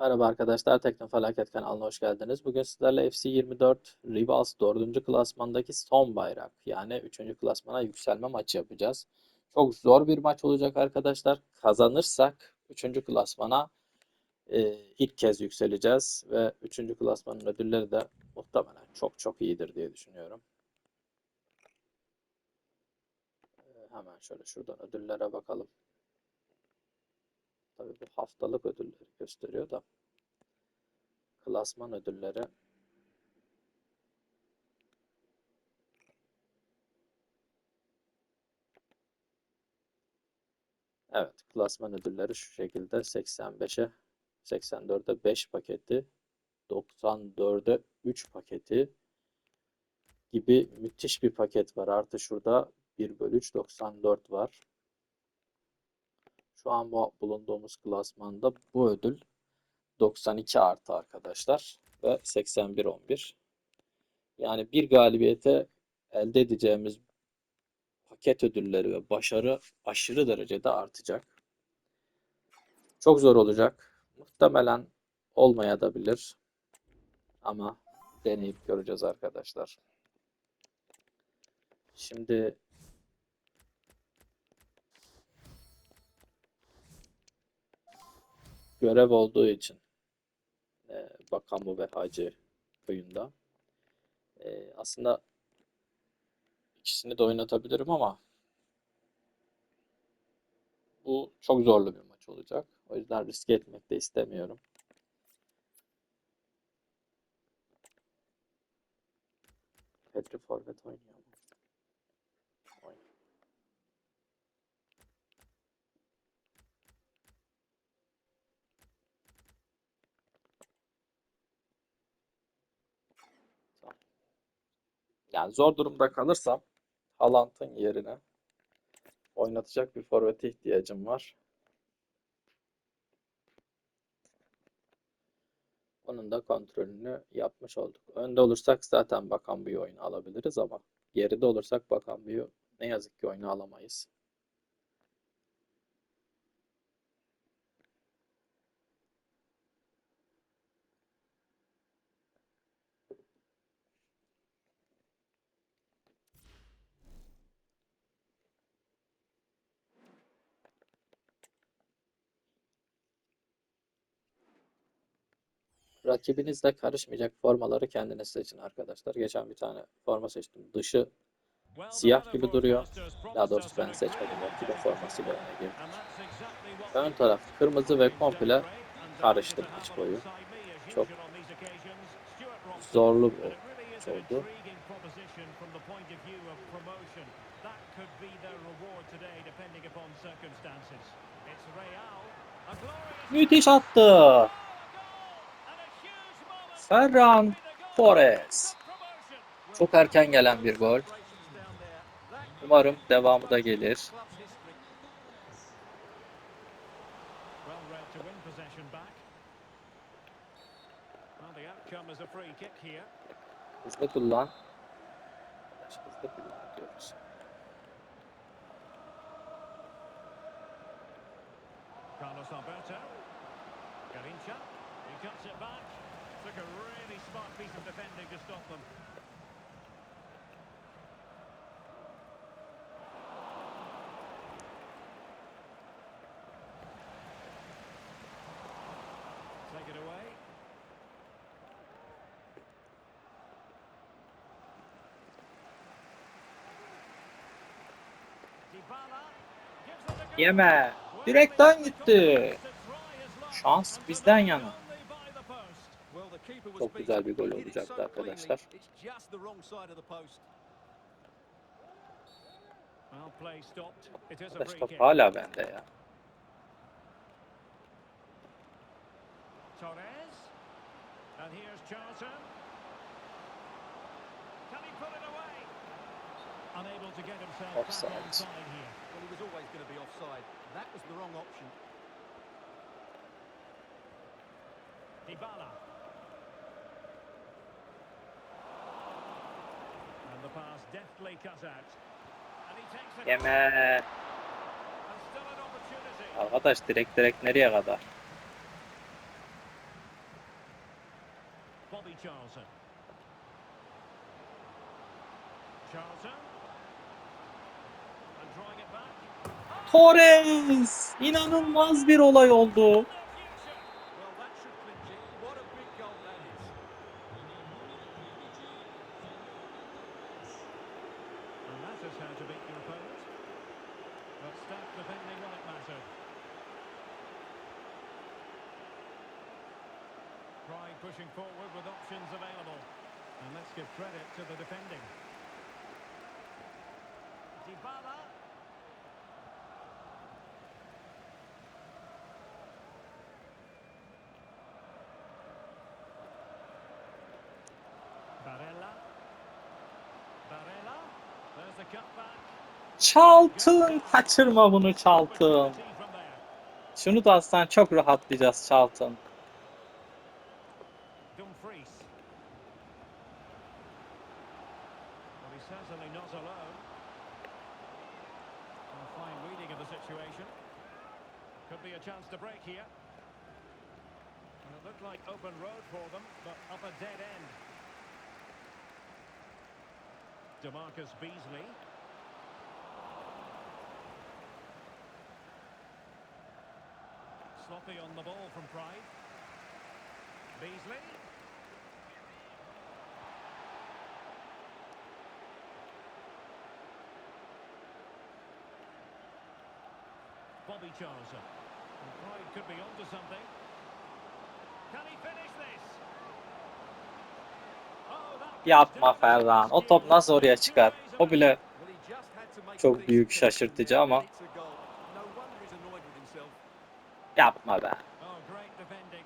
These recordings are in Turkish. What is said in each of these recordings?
Merhaba arkadaşlar, Teknofelaket kanalına hoş geldiniz. Bugün sizlerle FC24 Rivals 4. klasmandaki son bayrak yani 3. klasmana yükselme maçı yapacağız. Çok zor bir maç olacak arkadaşlar. Kazanırsak 3. klasmana e, ilk kez yükseleceğiz ve 3. klasmanın ödülleri de muhtemelen çok çok iyidir diye düşünüyorum. E, hemen şöyle şuradan ödüllere bakalım. Tabii bu haftalık ödülleri gösteriyor da. Klasman ödülleri. Evet, klasman ödülleri şu şekilde 85'e 84'e 5 paketi, 94'e 3 paketi gibi müthiş bir paket var. Artı şurada 1 bölü 3 94 var. Şu an bu bulunduğumuz klasmanda bu ödül 92 artı arkadaşlar ve 81-11. Yani bir galibiyete elde edeceğimiz paket ödülleri ve başarı aşırı derecede artacak. Çok zor olacak. Muhtemelen olmayabilir. Ama deneyip göreceğiz arkadaşlar. Şimdi görev olduğu için e, Bakamu ve Hacı köyünde. E, aslında ikisini de oynatabilirim ama bu çok zorlu bir maç olacak. O yüzden riske etmek de istemiyorum. Petri forvet oynuyor mu? Yani zor durumda kalırsam Haaland'ın yerine oynatacak bir forvete ihtiyacım var. Onun da kontrolünü yapmış olduk. Önde olursak zaten bakan bir oyunu alabiliriz ama geride olursak bakan bir ne yazık ki oyunu alamayız. Rakibinizle karışmayacak formaları kendiniz seçin arkadaşlar. Geçen bir tane forma seçtim. Dışı siyah gibi duruyor. Daha doğrusu ben seçmedim. Rakibin formasıyla öne girdim. Ön taraf kırmızı ve komple karıştı maç boyu. Çok zorlu bir oldu. Müthiş attı. Ferran Torres. Çok erken gelen bir gol. Umarım devamı da gelir. Hızlı kullan. Hızlı kullan diyoruz. Carlos Alberto. Garincha. He cuts it back. Took a really smart piece of defending to stop them. Take it away. Yeme. Direkten gitti. Şans bizden yana. Çok güzel bir gol olacaktı arkadaşlar. Arkadaş top hala bende ya. Offside. Well, he was always going to be offside. That was the wrong option. Dybala. And the pass deftly cut out. And he takes it. Yeme. Arkadaş direkt direkt nereye kadar? Charlton. Charlton. Torres! İnanılmaz bir olay oldu. The future. Well, that should clinch it. What a big goal that is. And that is how to beat your opponent. But start defending when it mattered. Pride pushing forward with options available. And let's give credit to the defending. Dybala. Barella. Barella. There's the cutback. Çaltın! Kaçırma bunu Çaltın. Şunu da atsan çok rahatlayacağız Çaltın. He's certainly not alone. A fine reading of the situation. Could be a chance to break here. And it looked like open road for them, but up a dead end. Demarcus Beasley. Sloppy on the ball from Pride. Beasley. Bobby Charlton. And Pride could be onto something. Can he finish this? Oh, Yapma Ferran. O top nasıl oraya çıkar? O bile Çok büyük şaşırtıcı ama. and it's a goal. No wonder he's annoyed with himself. yapma be. Oh, great defending.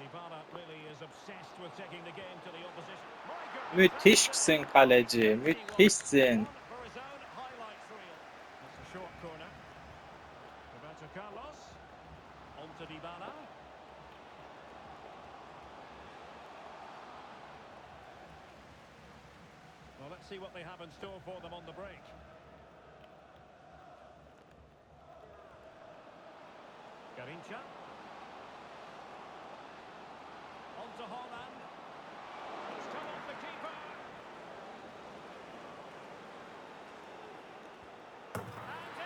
Dybala really is obsessed with taking the game to the opposition. My goodness, Müthişsin kaleci. Müthişsin. for his own highlights reel. That's a short corner. Roberto Carlos. On to Dybala. Well, let's see what they have in store for them on the break. Garincha. On to Holland. It's come off the keeper.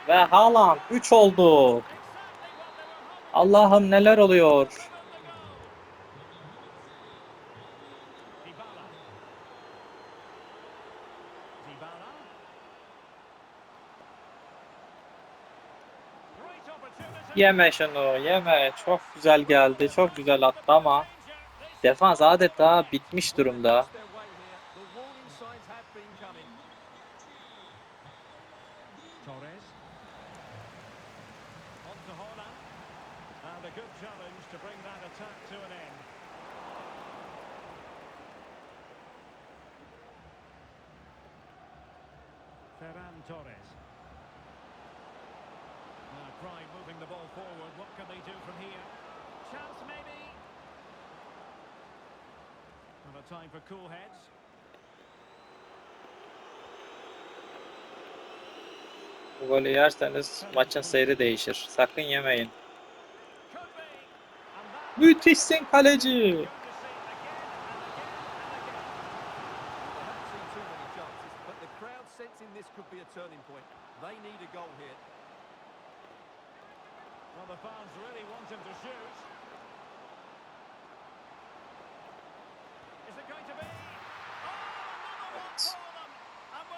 Ve Haaland 3 oldu. Allah'ım neler oluyor? Yeme şunu yeme. Çok güzel geldi. Çok güzel attı ama defans adeta bitmiş durumda. Lost their way here. The warning signs have been coming. Torres. On to Holland. And a good challenge to bring that attack to an end. Ferran Torres. Now Pride moving the ball they do from here? Chance maybe. And a time for cool heads. Bu golü yerseniz maçın seyri değişir. Sakın yemeyin. Müthişsin kaleci. going to see again and again and again. They haven't seen too many chances, but the crowd sensing this could be a turning point. They need a goal here. Well, the fans really want him to shoot. Is it going to be? Oh, another one Evet. for them. And we're İki back tane in aynı it. köşeden plase yiyoruz. This game is very much back on. Garincha. And Pride moving the ball with purpose.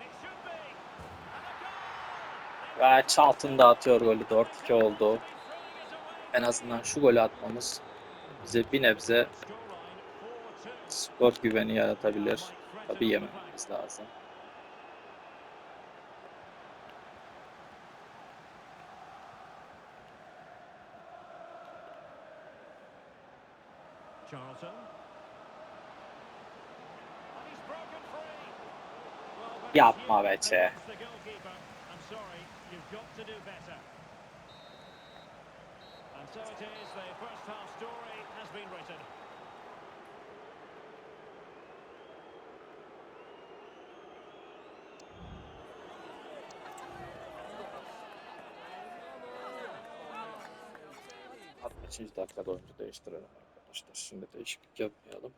It should be. And a goal. Ve Charlton da atıyor golü. 4-2 oldu. En azından şu golü atmamız bize bir nebze Scoreline 4-2. skor güveni yaratabilir. Tabii yemememiz lazım. Charlton. Yapma be Çe. Atmış dakikada oyuncu değiştirelim. Şimdi değişiklik yapmayalım.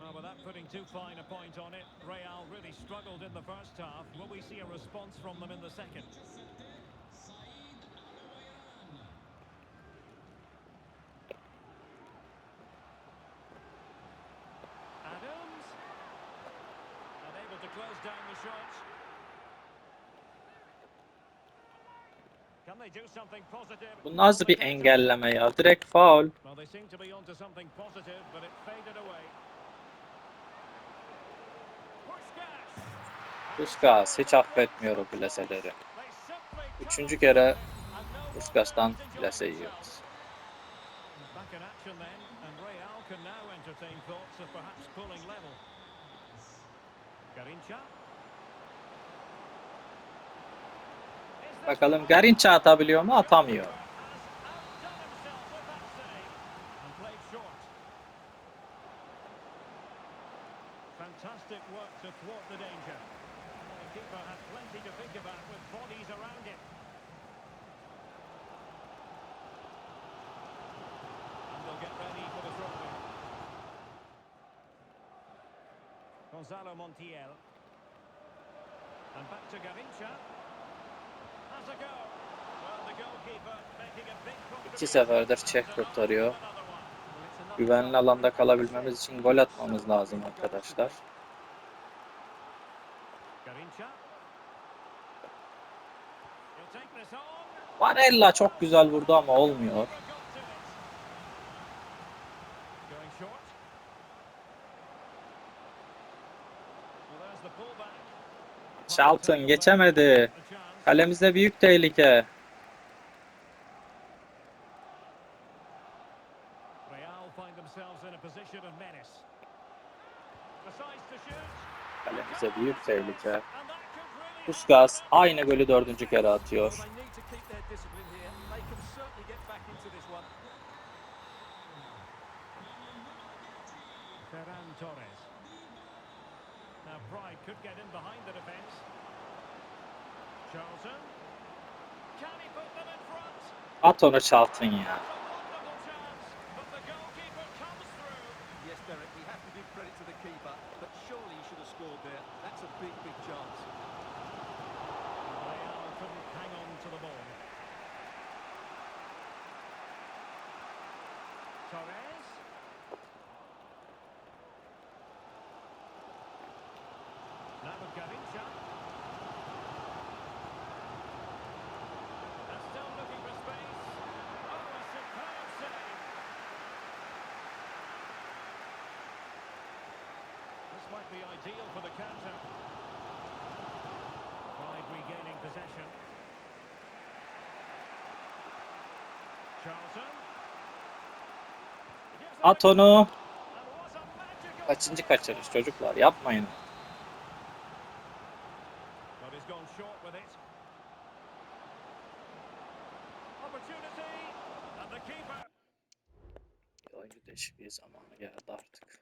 Well, without putting too fine a point on it, Real really struggled in the first half. Will we see a response from them in the second? Bu nasıl bir engelleme ya? Direkt faul. Puskas. Hiç affetmiyor o plaseleri. Üçüncü kere Puskas''tan plase yiyoruz. Back in action then, and Real can now entertain thoughts of perhaps pulling level. Garincha. Is this Bakalım one? Garinça atabiliyor mu? Atamıyor. Gonzalo Montiel. And back to Garincha. Has a go. Well, the goalkeeper making a big İki seferdir çek kurtarıyor. Güvenli alanda kalabilmemiz için gol atmamız lazım arkadaşlar. Varela çok güzel vurdu ama olmuyor. Charlton geçemedi. Kalemizde büyük tehlike. Kalemize büyük tehlike. Puskas aynı golü dördüncü kere atıyor. Ferran Torres. Now Pride could get in behind the defence. At onu Charlton ya. Yes there we have to give credit to the keeper but surely he should have scored there. That's a ideal for the counter. Pride regaining possession. Charlton. At onu. Kaçıncı kaçırış çocuklar yapmayın. But he's gone short with it. Opportunity. And the keeper. Oyuncu değişikliği zamanı geldi artık.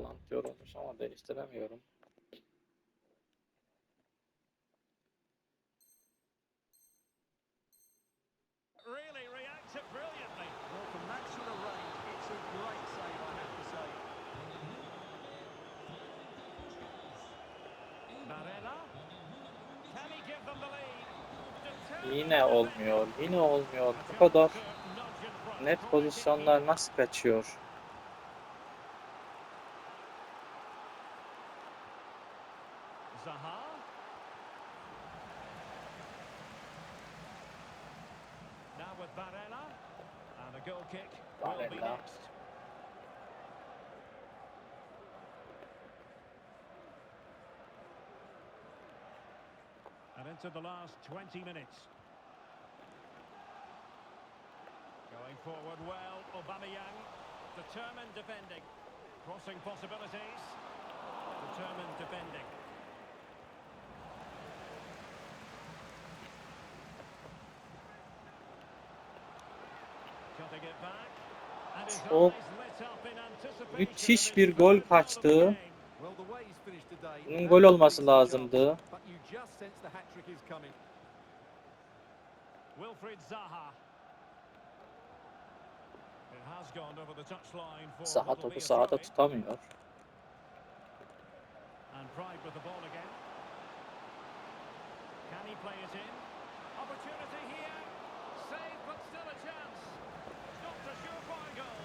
Haaland yorulmuş ama değiştiremiyorum. Really reacts it brilliantly. Well, from that sort of range, it's a great save, I have to say. Barella. Can he give them the lead? Determined Yine olmuyor. Yine olmuyor. Bu kadar net pozisyonlar nasıl kaçıyor? Zaha. Now with Barella. And a goal kick will be Barella. next. And into the last 20 minutes. Going forward well, Aubameyang. Determined defending. Crossing possibilities. Determined defending. Çok müthiş of bir gol kaçtı. game. Well, the way he's finished today, Bunun gol olması lazımdı. Chance, But you just sense the hat-trick is coming. Wilfried Zaha. It has gone over the touchline for Saha what will topu be a sahada tutamıyor. And Pride with the ball again. Can he play it in? Opportunity here. Save, but still a chance. Not a surefire goal.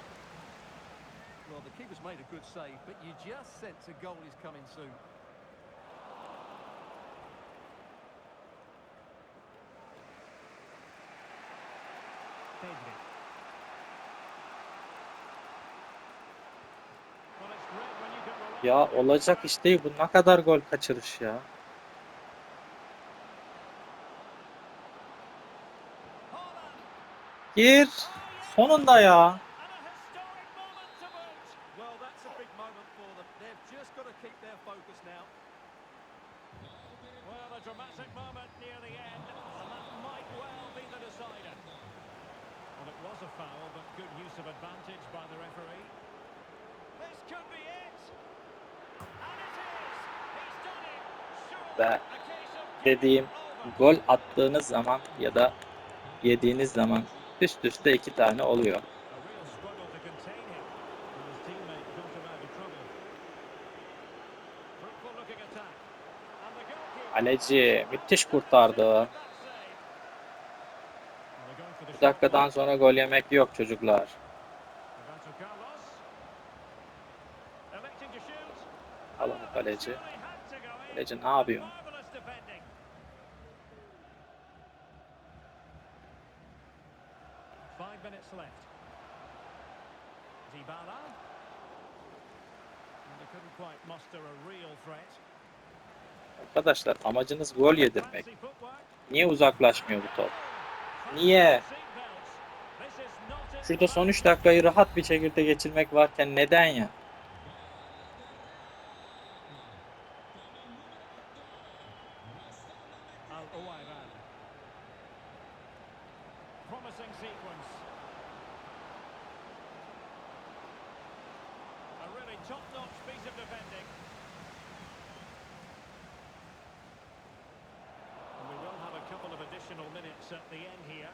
Well, the keeper's made a good save, but you just sense a goal is coming soon. Ya olacak iş değil. Bu ne kadar gol kaçırış ya. Gir. Sonunda ya. Could be it. And it is. He's done it. Of dediğim gol attığınız zaman ya da yediğiniz zaman üst üste iki tane oluyor. Kaleci müthiş kurtardı. Bu dakikadan sonra gol yemek yok çocuklar. Roberto Carlos. Electing to shoot. Al onu kaleci. Kaleci ne yapıyor? Marvellous defending. Five minutes left. Dybala. And they couldn't quite muster a real threat. Arkadaşlar amacınız gol yedirmek. Niye uzaklaşmıyor bu top? Niye? Şurada son 3 dakikayı rahat bir şekilde geçirmek varken neden ya? Al Owairan. Promising sequence. A really top-notch piece of defending. And we will have a couple of minutes at the end here.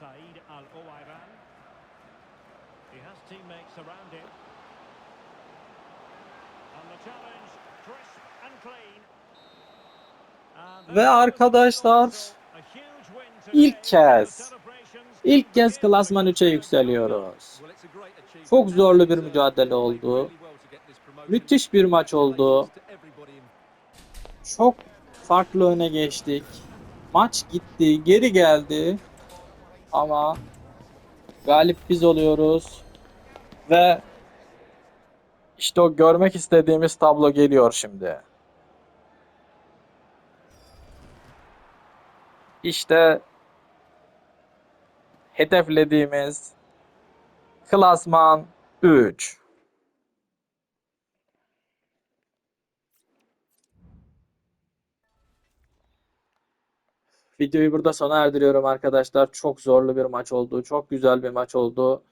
Saeed Al Owairan. He has teammates around him. And the challenge, crisp and clean. Ve arkadaşlar, ilk kez, ilk kez klasman 3'e yükseliyoruz. Çok zorlu bir uh, mücadele oldu. Müthiş bir maç oldu. Çok farklı öne geçtik. Maç gitti, geri geldi. Ama galip biz oluyoruz. Ve işte o görmek istediğimiz tablo geliyor şimdi. İşte hedeflediğimiz klasman 3. Videoyu burada sona erdiriyorum arkadaşlar. Çok zorlu bir maç oldu. Çok güzel bir maç oldu.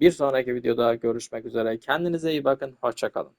Bir sonraki videoda görüşmek üzere. Kendinize iyi bakın. Hoşça kalın.